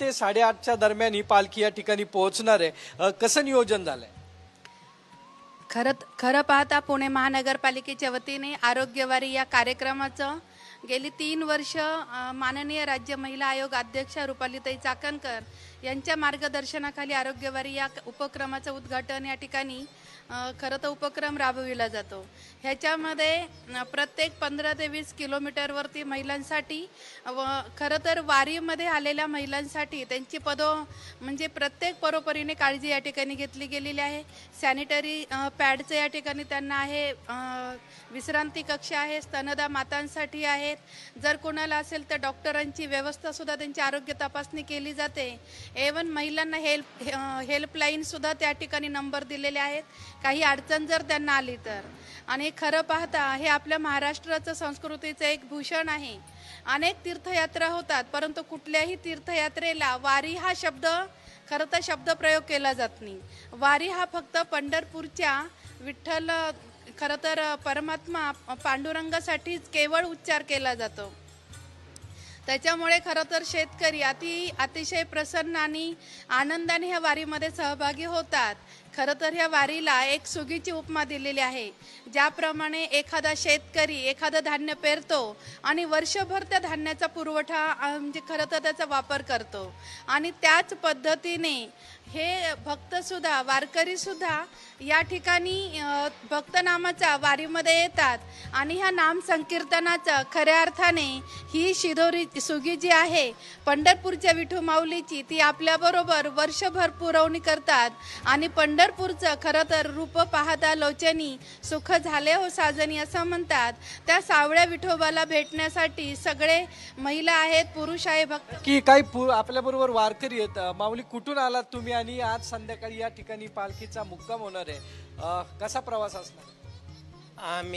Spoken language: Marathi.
ते साडेआठच्या दरम्यान ही पालखी या ठिकाणी पोहोचणार आहे. कसं नियोजन झालंय? खरं खरं पाहता पुणे महानगरपालिकेच्या वतीने आरोग्यवारी या कार्यक्रमाचं गेली तीन वर्ष माननीय राज्य महिला आयोग अध्यक्षा रुपालीताई चाकणकर यांच्या मार्गदर्शनाखाली आरोग्यवारी या उपक्रमाचं उद्घाटन या ठिकाणी खरं तर उपक्रम राबविला जातो. ह्याच्यामध्ये प्रत्येक पंधरा ते वीस किलोमीटरवरती महिलांसाठी व खरं तर वारीमध्ये आलेल्या महिलांसाठी त्यांची पदो म्हणजे प्रत्येक परोपरीने काळजी या ठिकाणी घेतली गेलेली आहे. सॅनिटरी पॅडचं या ठिकाणी त्यांना आहे विश्रांती कक्ष आहे स्तनदा मातांसाठी आहेत. जर कोणाला असेल तर डॉक्टरांची व्यवस्थासुद्धा त्यांची आरोग्य तपासणी केली जाते. एवन महिलांना हेल्प हेल्पलाईनसुद्धा त्या ठिकाणी नंबर दिलेले आहेत. काही अडचण जर त्यांना आली तर. आणि खरं पाहता हे आपल्या महाराष्ट्राचं संस्कृतीचं एक भूषण आहे. अनेक तीर्थयात्रा होतात परंतु कुठल्याही तीर्थयात्रेला वारी हा शब्द खरं तर शब्दप्रयोग केला जात नाही. वारी हा फक्त पंढरपूरच्या विठ्ठल खरं तर परमात्मा पांडुरंगासाठीच केवळ उच्चार केला जातो. त्याच्यामुळे खरं तर शेतकरी अति अतिशय प्रसन्न आणि आनंदाने ह्या वारीमध्ये सहभागी होतात. खरं तर ह्या वारीला एक सुगीची उपमा दिलेली आहे. ज्याप्रमाणे एखादा शेतकरी एखादं धान्य पेरतो आणि वर्षभर त्या धान्याचा पुरवठा म्हणजे खरं तर त्याचा वापर करतो. आणि त्याच पद्धतीने हे भक्तसुद्धा वारकरीसुद्धा या ठिकाणी भक्तनामाचा वारीमध्ये येतात. आणि ह्या नाम संकीर्तनाचं खऱ्या अर्थाने ही शिदोरी सुगी जी आहे पंढरपूरच्या विठू माऊलीची ती आपल्याबरोबर वर्षभर पुरवणी करतात. आणि पंढरपूरचं खरं तर रूप पाहता लोचनी सुख झाले हो साजनी असं म्हणतात. त्या सावळ्या विठोबाला भेटण्यासाठी सगळे महिला आहेत पुरुष आहे भक्त. की काही पु- आपल्याबरोबर वारकरी आहेत. माऊली कुठून आलात तुम्ही? आणि आज संध्याकाळी या ठिकाणी पालखीचा मुक्काम होणार आहे. कसा प्रवास असणार? आम्ही